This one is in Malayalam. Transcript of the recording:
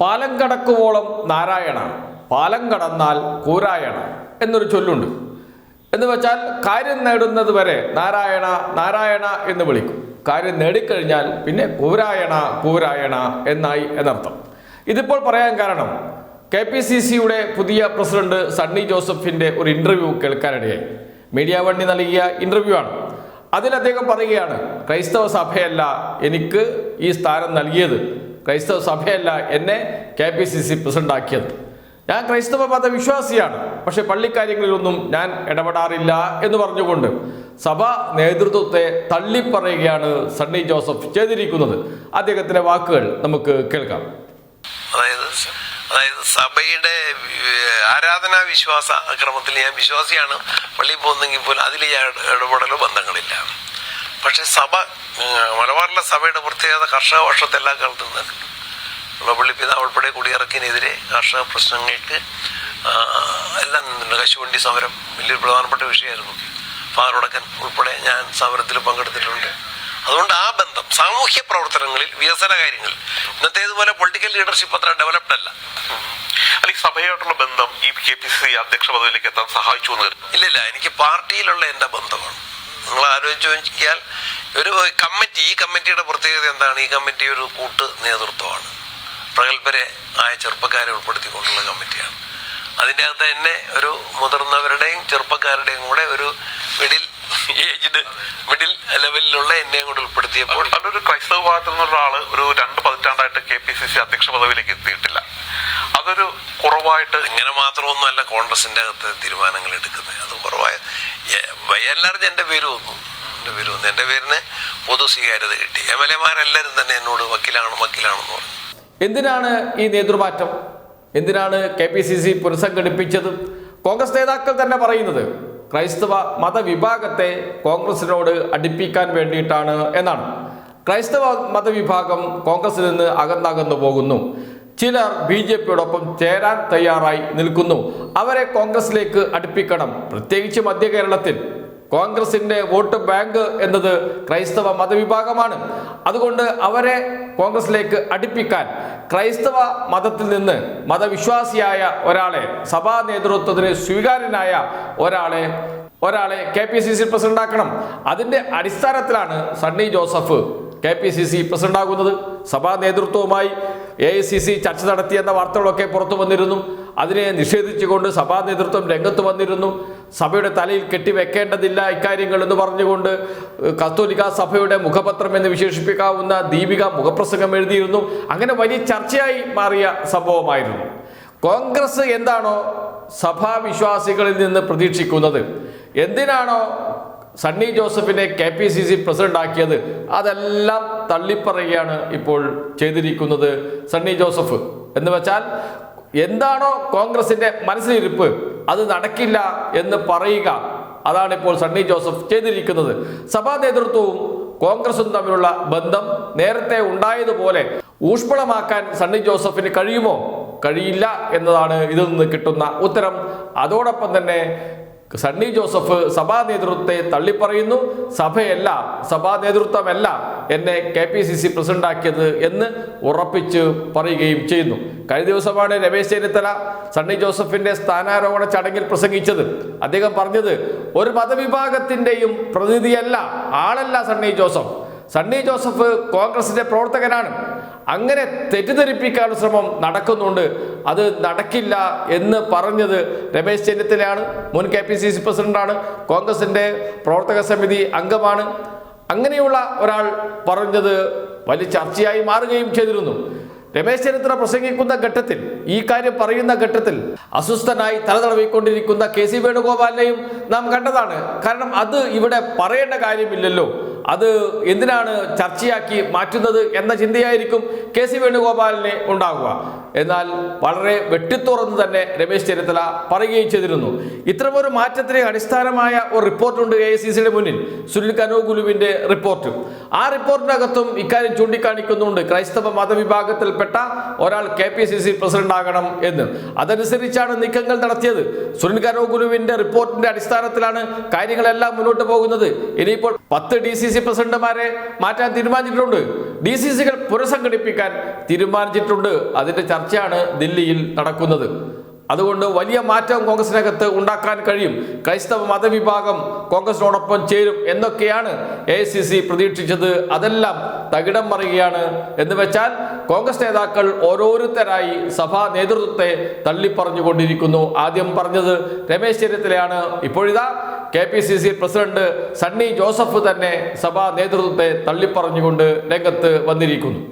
പാലം കടക്കുവോളം നാരായണ പാലം കടന്നാൽ കൂരായണ എന്നൊരു ചൊല്ലുണ്ട്. എന്ന് വെച്ചാൽ കാര്യം നേടുന്നത് വരെ നാരായണ നാരായണ എന്ന് വിളിക്കും. കാര്യം നേടിക്കഴിഞ്ഞാൽ പിന്നെ കൂരായണ കൂരായണ എന്നായി എന്നർത്ഥം. ഇതിപ്പോൾ പറയാൻ കാരണം കെ പി സി സിയുടെ പുതിയ പ്രസിഡന്റ് സണ്ണി ജോസഫിന്റെ ഒരു ഇന്റർവ്യൂ കേൾക്കാനിടയായി. മീഡിയ വണ്ടി നൽകിയ ഇന്റർവ്യൂ ആണ്. അതിൽ അദ്ദേഹം പറയുകയാണ് ക്രൈസ്തവ സഭയല്ല എനിക്ക് ഈ സ്ഥാനം നൽകിയത്. ക്രൈസ്തവ സഭയല്ല എന്നെ K P C C president ആക്കിയത് ഞാൻ ക്രൈസ്തവ മതവിശ്വാസിയാണ്. പക്ഷേ പള്ളിക്കാര്യങ്ങളിലൊന്നും ഞാൻ ഇടപെടാറില്ല എന്ന് പറഞ്ഞുകൊണ്ട് സഭ നേതൃത്വത്തെ തള്ളിപ്പറയുകയാണ് സണ്ണി ജോസഫ് ചെയ്തിരിക്കുന്നത്. അദ്ദേഹത്തിന്റെ വാക്കുകൾ നമുക്ക് കേൾക്കാം. അതായത് അതായത് സഭയുടെ ആരാധനാ വിശ്വാസ അക്രമത്തിൽ ഞാൻ വിശ്വാസിയാണ്. പള്ളിയിൽ പോകുന്നെങ്കിൽ പോലും അതിൽ ഞാൻ ഇടപെടലോ ബന്ധങ്ങളില്ല. പക്ഷെ സഭ മലബാറിലെ സഭയുടെ പ്രത്യേകത കർഷക വർഷത്തെ എല്ലാ കാലത്തും തന്നെ പള്ളി പിതാവ് ഉൾപ്പെടെ കുടിയിറക്കിനെതിരെ കർഷക പ്രശ്നങ്ങൾക്ക് എല്ലാം നിന്നുണ്ട് കശുവണ്ടി സമരം വലിയൊരു പ്രധാനപ്പെട്ട വിഷയമായിരുന്നു. ഫാറുടക്കൻ ഉൾപ്പെടെ ഞാൻ സമരത്തിൽ പങ്കെടുത്തിട്ടുണ്ട്. അതുകൊണ്ട് ആ ബന്ധം സാമൂഹ്യ പ്രവർത്തനങ്ങളിൽ വികസന കാര്യങ്ങളിൽ ഇന്നത്തേതുപോലെ പൊളിറ്റിക്കൽ ലീഡർഷിപ്പ് അത്ര ഡെവലപ്ഡ് അല്ല. അല്ലെങ്കിൽ സഭയായിട്ടുള്ള ബന്ധം ഈ കെ പി സി സി അധ്യക്ഷ പദവിയിലേക്ക് എത്താൻ സഹായിച്ചു എന്ന് ഇല്ല ഇല്ലില്ല എനിക്ക് പാർട്ടിയിലുള്ള എന്റെ ബന്ധമാണ്. നിങ്ങൾ ആലോചിച്ച് നോക്കിയാൽ ഒരു കമ്മിറ്റി ഈ കമ്മിറ്റിയുടെ പ്രത്യേകത എന്താണ്? ഈ കമ്മിറ്റി ഒരു കൂട്ട് നേതൃത്വമാണ്. പ്രഗത്ഭരെ ആയ ചെറുപ്പക്കാരെ ഉൾപ്പെടുത്തിക്കൊണ്ടുള്ള കമ്മിറ്റിയാണ്. അതിന്റെ അകത്ത് തന്നെ ഒരു മുതിർന്നവരുടെയും ചെറുപ്പക്കാരുടെയും കൂടെ ഒരു മിഡിൽ ഏജ്ഡ് മിഡിൽ ലെവലിലുള്ള എന്നെയും കൂടെ ഉൾപ്പെടുത്തിയപ്പോൾ അതൊരു ക്രൈസ്തവ ഭാഗത്തു നിന്നുള്ള ആൾ ഒരു രണ്ട് പതിറ്റാണ്ടായിട്ട് കെ പി സി സി അധ്യക്ഷ പദവിയിലേക്ക് എത്തിയിട്ടില്ല. അതൊരു കുറവായിട്ട് ഇങ്ങനെ മാത്രമൊന്നുമല്ല കോൺഗ്രസിന്റെ അകത്ത് തീരുമാനങ്ങൾ എടുക്കുന്നത്. വയലാർജ് എന്റെ പേര് വന്നു. എന്റെ പേര് വന്നു. എന്റെ പേരിന് പൊതു സ്വീകാര്യത കിട്ടി. എം എൽ എമാരെല്ലാവരും തന്നെ എന്നോട് വക്കീലാണ് വക്കീലാണെന്ന് പറഞ്ഞു. എന്തിനാണ് ഈ നേതൃമാറ്റം? എന്തിനാണ് കെ പി സി സി പുനഃസംഘടിപ്പിച്ചത്? കോൺഗ്രസ് നേതാക്കൾ തന്നെ പറയുന്നത് ക്രൈസ്തവ മതവിഭാഗത്തെ കോൺഗ്രസിനോട് അടുപ്പിക്കാൻ വേണ്ടിയിട്ടാണ് എന്നാണ്. ക്രൈസ്തവ മതവിഭാഗം കോൺഗ്രസിൽ നിന്ന് അകന്നകന്നു പോകുന്നു. ചിലർ ബി ജെ പിയോടൊപ്പം ചേരാൻ തയ്യാറായി നിൽക്കുന്നു. അവരെ കോൺഗ്രസിലേക്ക് അടുപ്പിക്കണം. പ്രത്യേകിച്ച് മധ്യ കേരളത്തിൽ. കോൺഗ്രസിന്റെ വോട്ട് ബാങ്ക് എന്നത് ക്രൈസ്തവ മതവിഭാഗമാണ്. അതുകൊണ്ട് അവരെ കോൺഗ്രസിലേക്ക് അടുപ്പിക്കാൻ ക്രൈസ്തവ മതത്തിൽ നിന്ന് മതവിശ്വാസിയായ ഒരാളെ സഭാ നേതൃത്വത്തിന് സ്വീകാര്യനായ ഒരാളെ ഒരാളെ K P C C president ആക്കണം അതിന്റെ അടിസ്ഥാനത്തിലാണ് Sunny Joseph K P C C പ്രസിഡന്റാകുന്നത്. സഭാ നേതൃത്വവുമായി എ ഐ സി സി ചർച്ച നടത്തിയെന്ന വാർത്തകളൊക്കെ പുറത്തു വന്നിരുന്നു. അതിനെ നിഷേധിച്ചുകൊണ്ട് സഭാ നേതൃത്വം രംഗത്ത് വന്നിരുന്നു. സഭയുടെ തലയിൽ കെട്ടിവെക്കേണ്ടതില്ല ഇക്കാര്യങ്ങൾ എന്ന് പറഞ്ഞുകൊണ്ട് കത്തോലിക്ക സഭയുടെ മുഖപത്രം എന്ന് വിശേഷിപ്പിക്കാവുന്ന ദീപിക മുഖപ്രസംഗം എഴുതിയിരുന്നു. അങ്ങനെ വലിയ ചർച്ചയായി മാറിയ സംഭവമായിരുന്നു. കോൺഗ്രസ് എന്താണോ സഭാവിശ്വാസികളിൽ നിന്ന് പ്രതീക്ഷിക്കുന്നത്? എന്തിനാണോ സണ്ണി ജോസഫിനെ K P C C president ആക്കിയത് അതെല്ലാം തള്ളിപ്പറയുകയാണ് ഇപ്പോൾ ചെയ്തിരിക്കുന്നത് സണ്ണി ജോസഫ്. എന്ന് വെച്ചാൽ എന്താണോ കോൺഗ്രസിന്റെ മനസ്സിലിരിപ്പ് അത് നടക്കില്ല എന്ന് പറയുക. അതാണ് ഇപ്പോൾ സണ്ണി ജോസഫ് ചെയ്തിരിക്കുന്നത്. സഭാ നേതൃത്വവും കോൺഗ്രസും തമ്മിലുള്ള ബന്ധം നേരത്തെ ഉണ്ടായതുപോലെ ഊഷ്മളമാക്കാൻ സണ്ണി ജോസഫിന് കഴിയുമോ? കഴിയില്ല എന്നതാണ് ഇതിൽ നിന്ന് കിട്ടുന്ന ഉത്തരം. അതോടൊപ്പം തന്നെ സണ്ണി ജോസഫ് സഭാ നേതൃത്വത്തെ തള്ളിപ്പറയുന്നു. സഭയല്ല സഭാ നേതൃത്വമല്ല എന്നെ കെ പി സി സി പ്രസിഡന്റാക്കിയത് എന്ന് ഉറപ്പിച്ച് പറയുകയും ചെയ്യുന്നു. കഴിഞ്ഞ ദിവസമാണ് രമേശ് ചെന്നിത്തല സണ്ണി ജോസഫിന്റെ സ്ഥാനാരോഹണ ചടങ്ങിൽ പ്രസംഗിച്ചത്. അദ്ദേഹം പറഞ്ഞത് ഒരു മതവിഭാഗത്തിന്റെയും പ്രതിനിധിയല്ല ആളല്ല സണ്ണി ജോസഫ്. സണ്ണി ജോസഫ് കോൺഗ്രസിന്റെ പ്രവർത്തകനാണ്. അങ്ങനെ തെറ്റിദ്ധരിപ്പിക്കാനുള്ള ശ്രമം നടക്കുന്നുണ്ട്. അത് നടക്കില്ല എന്ന് പറഞ്ഞത് രമേശ് ചെന്നിത്തലയാണ്. മുൻ കെ പി സി സി പ്രസിഡന്റാണ്. കോൺഗ്രസിന്റെ പ്രവർത്തക സമിതി അംഗമാണ്. അങ്ങനെയുള്ള ഒരാൾ പറഞ്ഞത് വലിയ ചർച്ചയായി മാറുകയും ചെയ്തിരുന്നു. രമേശ് ചെന്നിത്തല പ്രസംഗിക്കുന്ന ഘട്ടത്തിൽ ഈ കാര്യം പറയുന്ന ഘട്ടത്തിൽ അസ്വസ്ഥനായി തലതടവിക്കൊണ്ടിരിക്കുന്ന കെ സി വേണുഗോപാലിനെയും നാം കണ്ടതാണ്. കാരണം അത് ഇവിടെ പറയേണ്ട കാര്യമില്ലല്ലോ. അത് എന്തിനാണ് ചർച്ചയാക്കി മാറ്റുന്നത് എന്ന ചിന്തയായിരിക്കും കെ സി വേണുഗോപാലിന് ഉണ്ടാകുക എന്നാൽ വളരെ വെട്ടിത്തുറന്ന് തന്നെ രമേശ് ചെന്നിത്തല പറയുകയും ചെയ്തിരുന്നു. ഇത്തരമൊരു മാറ്റത്തിന് അടിസ്ഥാനമായ ഒരു റിപ്പോർട്ടുണ്ട് എ സി സിയുടെ മുന്നിൽ. സുനിൽ കനോഗുലുവിന്റെ റിപ്പോർട്ട്. ആ റിപ്പോർട്ടിനകത്തും ഇക്കാര്യം ചൂണ്ടിക്കാണിക്കുന്നുണ്ട്. ക്രൈസ്തവ മതവിഭാഗത്തിൽപ്പെട്ട ഒരാൾ K P C C president ആകണം എന്ന്. അതനുസരിച്ചാണ് നീക്കങ്ങൾ നടത്തിയത്. സുനിൽ കനോഗുലുവിന്റെ റിപ്പോർട്ടിന്റെ അടിസ്ഥാനത്തിലാണ് കാര്യങ്ങളെല്ലാം മുന്നോട്ട് പോകുന്നത്. ഇനിയിപ്പോൾ പത്ത് ഡി സി സി പ്രസിഡന്റുമാരെ മാറ്റാൻ തീരുമാനിച്ചിട്ടുണ്ട്. ഡി സി സികൾ പുനഃസംഘടിപ്പിക്കാൻ തീരുമാനിച്ചിട്ടുണ്ട്. അതിന്റെ ചർച്ചയാണ് ദില്ലിയിൽ നടക്കുന്നത്. അതുകൊണ്ട് വലിയ മാറ്റം കോൺഗ്രസിനകത്ത് ഉണ്ടാക്കാൻ കഴിയും. ക്രൈസ്തവ മതവിഭാഗം കോൺഗ്രസിനോടൊപ്പം ചേരും എന്നൊക്കെയാണ് എ സി സി പ്രതീക്ഷിച്ചത്. അതെല്ലാം തകിടം മറിയുകയാണ്. എന്ന് വെച്ചാൽ കോൺഗ്രസ് നേതാക്കൾ ഓരോരുത്തരായി സഭാ നേതൃത്വത്തെ തള്ളിപ്പറഞ്ഞുകൊണ്ടിരിക്കുന്നു. ആദ്യം പറഞ്ഞത് രമേശ് ചെന്നിത്തലയാണ്. ഇപ്പോഴിതാ K P C C president Sunny Joseph തന്നെ സഭാ നേതൃത്വത്തെ തള്ളിപ്പറഞ്ഞുകൊണ്ട് രംഗത്ത് വന്നിരിക്കുന്നു